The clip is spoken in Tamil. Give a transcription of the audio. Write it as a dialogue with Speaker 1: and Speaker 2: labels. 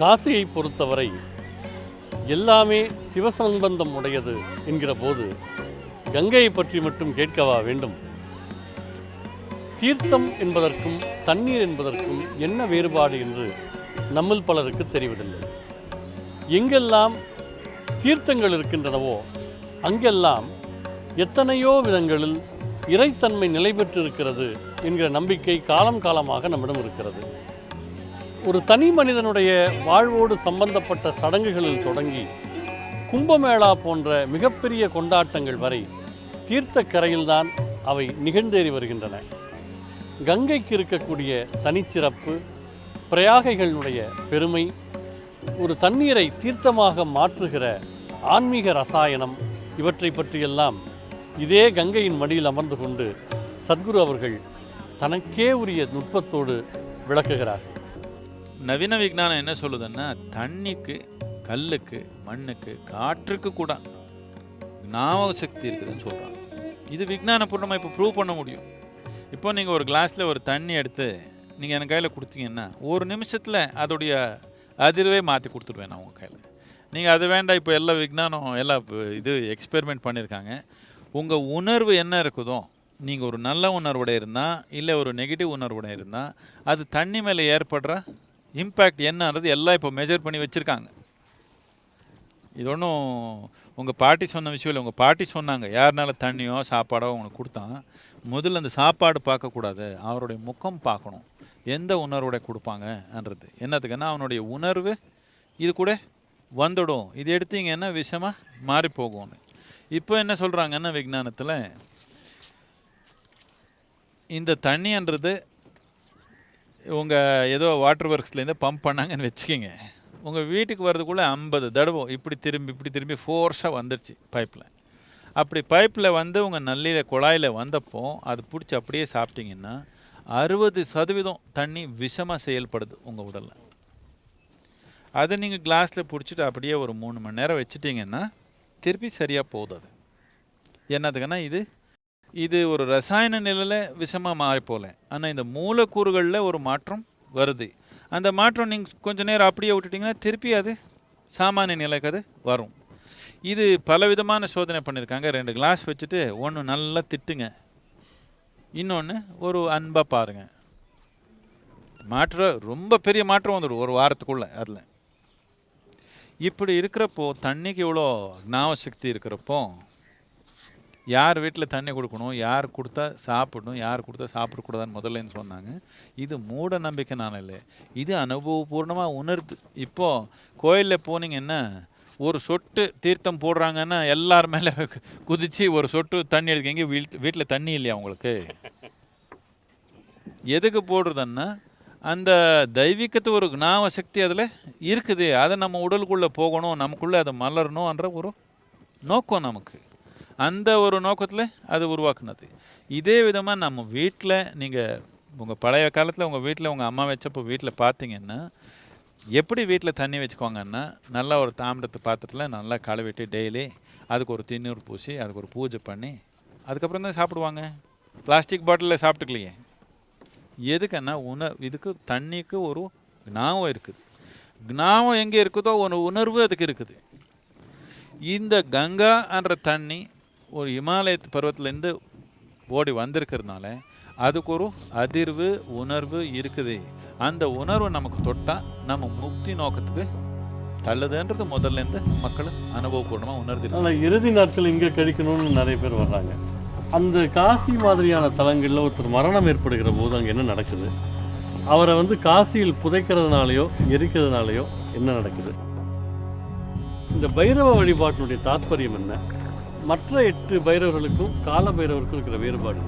Speaker 1: காசியை பொறுத்தவரை எல்லாமே சிவசம்பந்தம் உடையது என்கிற போது கங்கையை பற்றி மட்டும் கேட்கவா வேண்டும்? தீர்த்தம் என்பதற்கும் தண்ணீர் என்பதற்கும் என்ன வேறுபாடு என்று நம்மில் பலருக்கு தெரிவதில்லை. எங்கெல்லாம் தீர்த்தங்கள் இருக்கின்றனவோ அங்கெல்லாம் எத்தனையோ விதங்களில் இறைத்தன்மை நிலை பெற்றிருக்கிறது என்கிற நம்பிக்கை காலம் காலமாக நம்மிடம் இருக்கிறது. ஒரு தனி மனிதனுடைய வாழ்வோடு சம்பந்தப்பட்ட சடங்குகளில் தொடங்கி கும்பமேளா போன்ற மிகப்பெரிய கொண்டாட்டங்கள் வரை தீர்த்தக்கரையில்தான் அவை நிகழ்ந்தேறி வருகின்றன. கங்கைக்கு இருக்கக்கூடிய தனிச்சிறப்பு பிரயாகைகளுடைய பெருமை ஒரு தண்ணீரை தீர்த்தமாக மாற்றுகிற ஆன்மீக ரசாயனம் இவற்றை பற்றியெல்லாம் இதே கங்கையின் மடியில் அமர்ந்து கொண்டு சத்குரு அவர்கள் தனக்கே உரிய நுட்பத்தோடு விளக்குகிறார்.
Speaker 2: நவீன விஞ்ஞானம் என்ன சொல்லுதுன்னா தண்ணிக்கு கல்லுக்கு மண்ணுக்கு காற்றுக்கு கூட ஞாபக சக்தி இருக்குதுன்னு சொல்கிறாங்க இது விஞ்ஞானபூர்வமாக இப்போ ப்ரூவ் பண்ண முடியும். இப்போ நீங்கள் ஒரு கிளாஸில் ஒரு தண்ணி எடுத்து நீங்கள் என் கையில் கொடுத்தீங்கன்னா ஒரு நிமிஷத்தில் அதோடைய அதிர்வே மாற்றி கொடுத்துருவேன் நான் உங்கள் கையில். நீங்கள் அது வேண்டாம் இப்போ எல்லா விஞ்ஞானம் எல்லா இப்போ இது எக்ஸ்பெரிமெண்ட் பண்ணியிருக்காங்க உங்கள் உணர்வு என்ன இருக்குதோ நீங்கள் ஒரு நல்ல உணர்வோட இருந்தால் இல்லை ஒரு நெகட்டிவ் உணர்வோட இருந்தால் அது தண்ணி மேலே ஏற்படுற? இம்பேக்ட் என்னன்றது எல்லாம் இப்போ மெஜர் பண்ணி வச்சுருக்காங்க. இது ஒன்றும் உங்கள் பாட்டி சொன்ன விஷயம் இல்லை. உங்கள் பாட்டி சொன்னாங்க யாருனால தண்ணியோ சாப்பாடோ உங்களுக்கு கொடுத்தான். முதல்ல அந்த சாப்பாடு பார்க்கக்கூடாது. அவருடைய முகம் பார்க்கணும். எந்த உணர்வோட கொடுப்பாங்கன்றது. என்னத்துக்குன்னா அவனுடைய உணர்வு இது கூட வந்துடும். இது எடுத்தீங்கன்னா விஷமாக மாறி போகும்னு. இப்போ என்ன சொல்கிறாங்கன்னா விஞ்ஞானத்தில் இந்த தண்ணின்றது உங்கள் ஏதோ வாட்டர் ஒர்க்ஸ்லேருந்து பம்ப் பண்ணாங்கன்னு வச்சுக்கோங்க. உங்கள் வீட்டுக்கு வர்றதுக்குள்ளே ஐம்பது தடவை இப்படி திரும்பி இப்படி திரும்பி ஃபோர்ஸாக வந்துருச்சு பைப்பில் அப்படி பைப்பில் வந்து உங்கள் நல்லியில் குழாயில் வந்தப்போ அது பிடிச்சி அப்படியே சாப்பிட்டிங்கன்னா அறுபது சதவீதம் தண்ணி விஷமாக செயல்படுது உங்கள் உடலில். அதை நீங்கள் கிளாஸில் பிடிச்சிட்டு அப்படியே ஒரு மூணு மணி நேரம் வச்சுட்டிங்கன்னா திருப்பி சரியாக போகுது. அது என்னதுக்குன்னா இது இது ஒரு ரசாயன நிலையில் விஷமாக மாறி போகல. ஆனால் இந்த மூலக்கூறுகளில் ஒரு மாற்றம் வருது. அந்த மாற்றம் நீங்கள் கொஞ்சம் நேரம் அப்படியே விட்டுட்டிங்கன்னா திருப்பி அது சாமானிய நிலைக்கு அது வரும். இது பலவிதமான சோதனை பண்ணியிருக்காங்க. ரெண்டு கிளாஸ் வச்சுட்டு ஒன்று நல்லா திட்டுங்க. இன்னொன்று ஒரு அன்பாக பாருங்க. மாற்றம் ரொம்ப பெரிய மாற்றம் வந்துடும் ஒரு வாரத்துக்குள்ளே அதில். இப்படி இருக்கிறப்போ தண்ணிக்கு இவ்வளோ ஞாபக சக்தி இருக்கிறப்போ யார் வீட்டில் தண்ணி கொடுக்கணும் யார் கொடுத்தா சாப்பிடணும் யார் கொடுத்தா சாப்பிடக்கூடாதுன்னு முதல்லன்னு சொன்னாங்க. இது மூட நம்பிக்கை நான் இல்லை. இது அனுபவபூர்ணமாக உணர்த்து. இப்போது கோயிலில் போனீங்கன்னா ஒரு சொட்டு தீர்த்தம் போடுறாங்கன்னா எல்லார் மேலே குதித்து ஒரு சொட்டு தண்ணி எடுக்கீங்க வீட் வீட்டில் தண்ணி இல்லையா அவங்களுக்கு எதுக்கு போடுறதுன்னா அந்த தெய்வீகத்து ஒரு ஞாபக சக்தி அதில் இருக்குது. அதை நம்ம உடலுக்குள்ளே போகணும் நமக்குள்ளே அதை மலரணும்ன்ற ஒரு நோக்கம் நமக்கு. அந்த ஒரு நோக்கத்தில் அது உருவாக்குனது. இதே விதமாக நம்ம வீட்டில் நீங்கள் உங்கள் பழைய காலத்தில் உங்கள் வீட்டில் உங்கள் அம்மா வச்சப்போ வீட்டில் பார்த்தீங்கன்னா எப்படி வீட்டில் தண்ணி வச்சுக்கோங்கன்னா நல்லா ஒரு தாமிரத்தை பாத்திரத்தில் நல்லா கழுவிட்டு டெய்லி அதுக்கு ஒரு திண்ணூறு பூசி அதுக்கு ஒரு பூஜை பண்ணி அதுக்கப்புறம் தான் சாப்பிடுவாங்க. பிளாஸ்டிக் பாட்டிலில் சாப்பிட்டுக்கலையே. எதுக்குன்னா உண இதுக்கு தண்ணிக்கு ஒரு ஞாபகம் இருக்குது. ஞாபகம் எங்கே இருக்குதோ ஒரு உணர்வு அதுக்கு இருக்குது. இந்த கங்கான்ற தண்ணி ஒரு இமாலய பருவத்திலேருந்து ஓடி வந்திருக்கிறதுனால அதுக்கு ஒரு அதிர்வு உணர்வு இருக்குது. அந்த உணர்வு நமக்கு தொட்டால் நம்ம முக்தி நோக்கத்துக்கு தள்ளுதுன்றது முதல்லேருந்து மக்கள் அனுபவபூர்வமாக உணர்ந்து
Speaker 1: ஆனால் இறுதி நாட்கள் இங்கே கழிக்கணும்னு நிறைய பேர் வர்றாங்க. அந்த காசி மாதிரியான தலங்களில் ஒருத்தர் மரணம் ஏற்படுகிற போது அங்கே என்ன நடக்குது? அவரை வந்து காசியில் புதைக்கிறதுனாலையோ எரிக்கிறதுனாலையோ என்ன நடக்குது? இந்த பைரவ வழிபாட்டினுடைய தாற்பயம் என்ன? மற்ற எட்டு பைரவர்களுக்கும் கால பைரவருக்கும் இருக்கிற வேறுபாடு